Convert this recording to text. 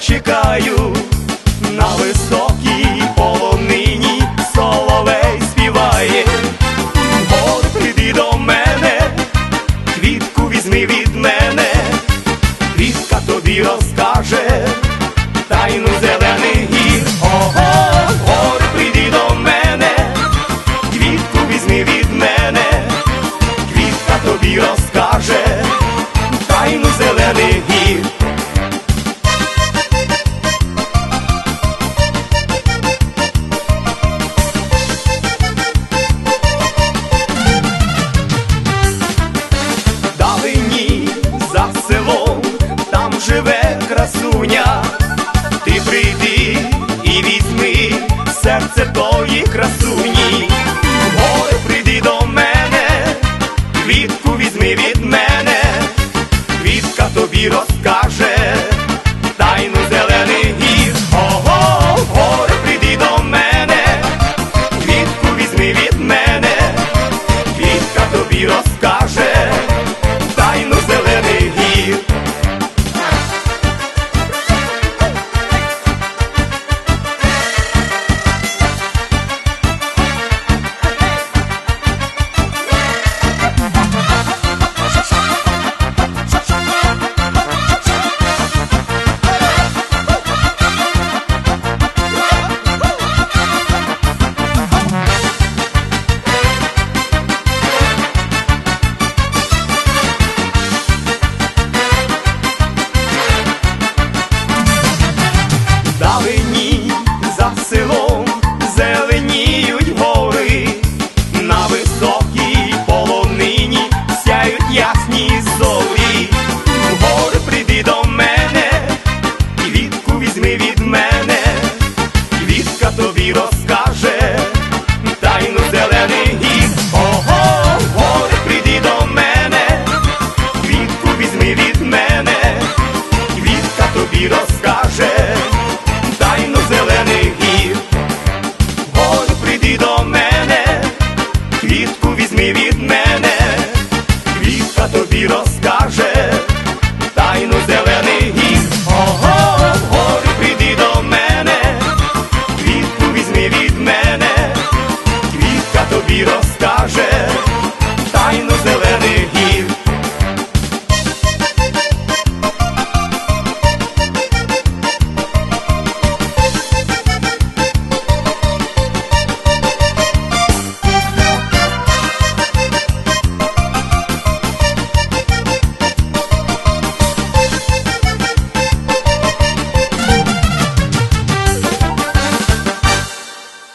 чекаю на високій полонині соловей співає, От іди до мене, квітку візьми від мене, квітка тобі розкаже, тайну зелений. Tiros